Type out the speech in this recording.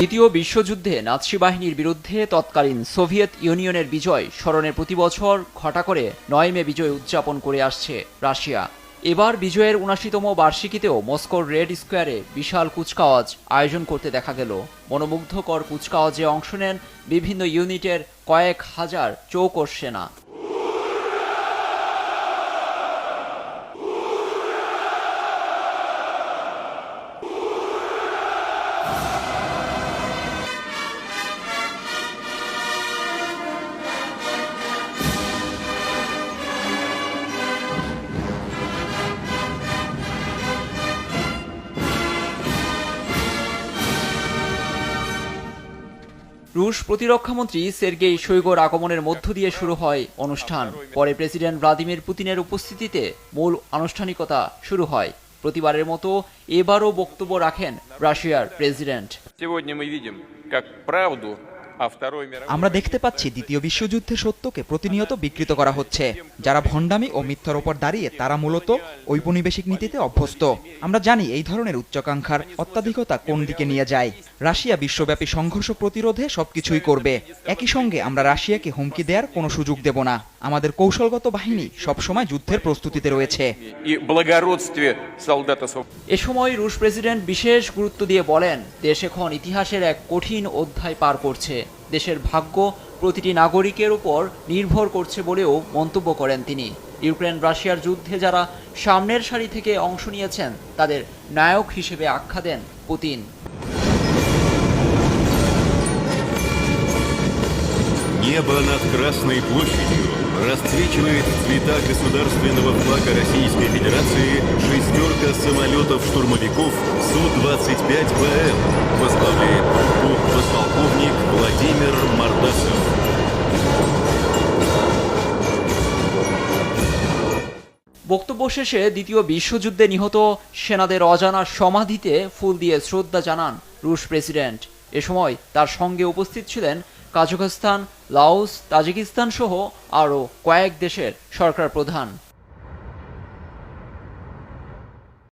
দ্বিতীয় বিশ্বযুদ্ধে নাৎসি বাহিনীর বিরুদ্ধে তৎকালীন সোভিয়েত ইউনিয়নের বিজয় স্মরণে প্রতি বছর ঘটা করে নয় মে বিজয় উদযাপন করে আসছে রাশিয়া। এবার বিজয়ের উনাশিতম বার্ষিকীতেও মস্কোর রেড স্কোয়ারে বিশাল কুচকাওয়াজ আয়োজন করতে দেখা গেল। মনোমুগ্ধকর কুচকাওয়াজে অংশ নেন বিভিন্ন ইউনিটের কয়েক হাজার চৌকস সেনা। রুশ প্রতিরক্ষামন্ত্রী সের্গেই শৈগোর আগমনের মধ্য দিয়ে শুরু হয় অনুষ্ঠান। পরে প্রেসিডেন্ট ভ্লাদিমির পুতিনের উপস্থিতিতে মূল আনুষ্ঠানিকতা শুরু হয়। প্রতিবারের মতো এবারও বক্তব্য রাখেন রাশিয়ার প্রেসিডেন্ট। আমরা দেখতে পাচ্ছি দ্বিতীয় বিশ্বযুদ্ধের সত্যকে প্রতিনিয়ত বিকৃত করা হচ্ছে। যারা ভণ্ডামি ও মিথ্যার ওপর দাঁড়িয়ে তারা মূলত ঔপনিবেশিক নীতিতে অভ্যস্ত। আমরা জানি এই ধরনের উচ্চাকাঙ্ক্ষার অত্যাধিকতা কোন দিকে নিয়ে যায়। রাশিয়া বিশ্বব্যাপী সংঘর্ষ প্রতিরোধে সবকিছুই করবে। একই সঙ্গে আমরা রাশিয়াকে হুমকি দেওয়ার কোনো সুযোগ দেব না। আমাদের কৌশলগত বাহিনী সবসময় যুদ্ধের প্রস্তুতিতে রয়েছে। এ সময় রুশ প্রেসিডেন্ট বিশেষ গুরুত্ব দিয়ে বলেন দেশ এখন ইতিহাসের এক কঠিন অধ্যায় পার করছে। দেশের ভাগ্য প্রতিটি নাগরিকের উপর নির্ভর করছে বলেও মন্তব্য করেন তিনি। ইউক্রেন রাশিয়ার যুদ্ধে যারা সামনের সারি থেকে অংশ নিয়েছেন তাদের নায়ক হিসেবে আখ্যা দেন পুতিন। Небо над Красной площадью расцвечивает в цвета государственного флага Российской Федерации шестерка самолетов-штурмовиков Су-25ВМ. Возглавляет группу подполковник Владимир Мордасов. বক্তব্য শেষে দ্বিতীয় বিশ্বযুদ্ধে নিহত সেনাদের অজানা সমাধিতে ফুল দিয়ে শ্রদ্ধা জানান রুশ প্রেসিডেন্ট এ সময় তার সঙ্গে উপস্থিত ছিলেন কাজাখস্তান, লাওস তাজিকিস্তান সহ আরও কয়েক দেশের সরকার প্রধান।